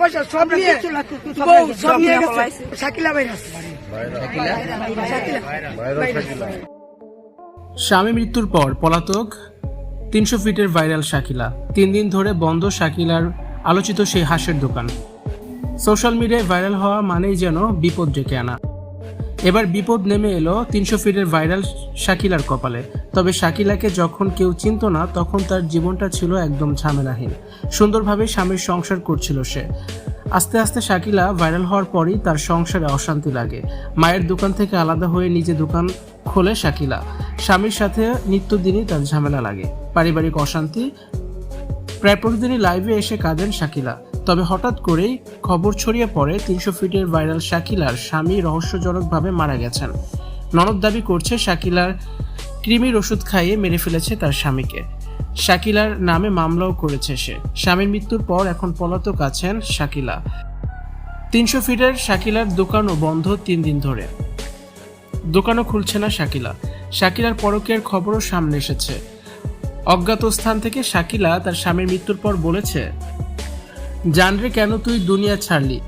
পয়সা সব নিয়ে সব বউ নিয়ে সব নিয়ে গেছে। গেছে শাকিলা ভাইরাস স্বামী মৃত্যুর পর পলাতক তিনশো ফিটের ভাইরাল শাকিলা। তিন দিন ধরে বন্ধ শাকিলার আলোচিত সেই হাঁসের দোকান। সোশ্যাল মিডিয়ায় ভাইরাল হওয়া মানেই যেন বিপদ ডেকে আনা। এবার বিপদ নেমে এলো তিনশো ফিটের ভাইরাল শাকিলার কপালে। তবে শাকিলাকে যখন কেউ চিনত না, তখন তার জীবনটা ছিল একদম ঝামেলাহীন। সুন্দরভাবে স্বামীর সংসার করছিল সে। আস্তে আস্তে শাকিলা ভাইরাল হওয়ার পরই তার সংসারে অশান্তি লাগে। মায়ের দোকান থেকে আলাদা হয়ে নিজে দোকান খোলে শাকিলা। স্বামীর সাথে নিত্যদিনই তার ঝামেলা লাগে। পারিবারিক অশান্তি। প্রায় প্রতিদিনই লাইভে এসে কাঁদেন শাকিলা। তবে হঠাৎ করেই খবর ছড়িয়ে পড়ে তিনশো ফিটের ভাইরাল শাকিলার স্বামী রহস্যজনকভাবে মারা গেছেন। ননদ দাবি করছে শাকিলার কৃমির ওষুধ খাইয়ে মেরে ফেলেছে তার স্বামীকে। শাকিলার নামে মামলাও করেছে সে। স্বামীর মৃত্যুর পর এখন পলাতক আছেন শাকিলা। তিনশো ফিটের শাকিলার দোকানও বন্ধ তিন দিন ধরে। দোকানও খুলছে না শাকিলা। শাকিলার পরকের খবরও সামনে এসেছে। অজ্ঞাত স্থান থেকে শাকিলা তার স্বামীর মৃত্যুর পর বলেছে জানরে কেন তুই দুনিয়া ছাড়লি।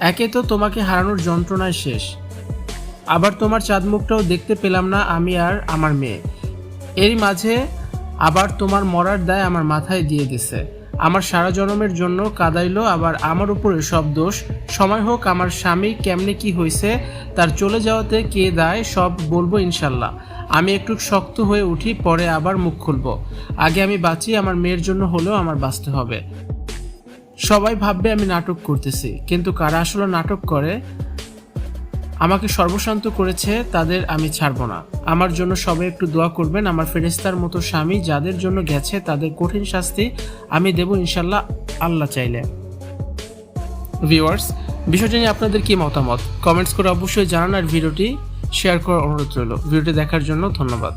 একে তো তোমাকে হারানোর যন্ত্রণায় শেষ। আবার তোমার চাঁদ মুখটাও দেখতে পেলাম না আমি আর আমার মেয়ে। এর মাঝে আবার তোমার মরার দায় আমার মাথায় দিয়ে দিছে। আমার সারা জনমের জন্য কাদাইলো, আবার আমার উপরে সব দোষ। সময় হোক, আমার স্বামী কেমনে কি হয়েছে তার চলে যাওয়াতে কে দায়, সব বলব ইনশাল্লাহ। আমি একটু শক্ত হয়ে উঠি, পরে আবার মুখ খুলবো। আগে আমি বাঁচি, আমার মেয়ের জন্য হলেও আমার বাঁচতে হবে। সবাই ভাববে আমি নাটক করতেছি, কিন্তু কারা আসলে নাটক করে, আমাকে সর্বশান্ত করেছে তাদের আমি ছাড়বো না। আমার জন্য সবাই একটু দোয়া করবেন, আমার ফেরেস্তার মতো স্বামী যাদের জন্য গেছে তাদের কঠিন শাস্তি আমি দেব ইনশাল্লাহ আল্লাহ চাইলে। ভিউয়ার্স, বিষয়টি নিয়ে আপনাদের কি মতামত? কমেন্টস করে অবশ্যই জানান আর ভিডিওটি শেয়ার করার অনুরোধ রইল। ভিডিওটি দেখার জন্য ধন্যবাদ।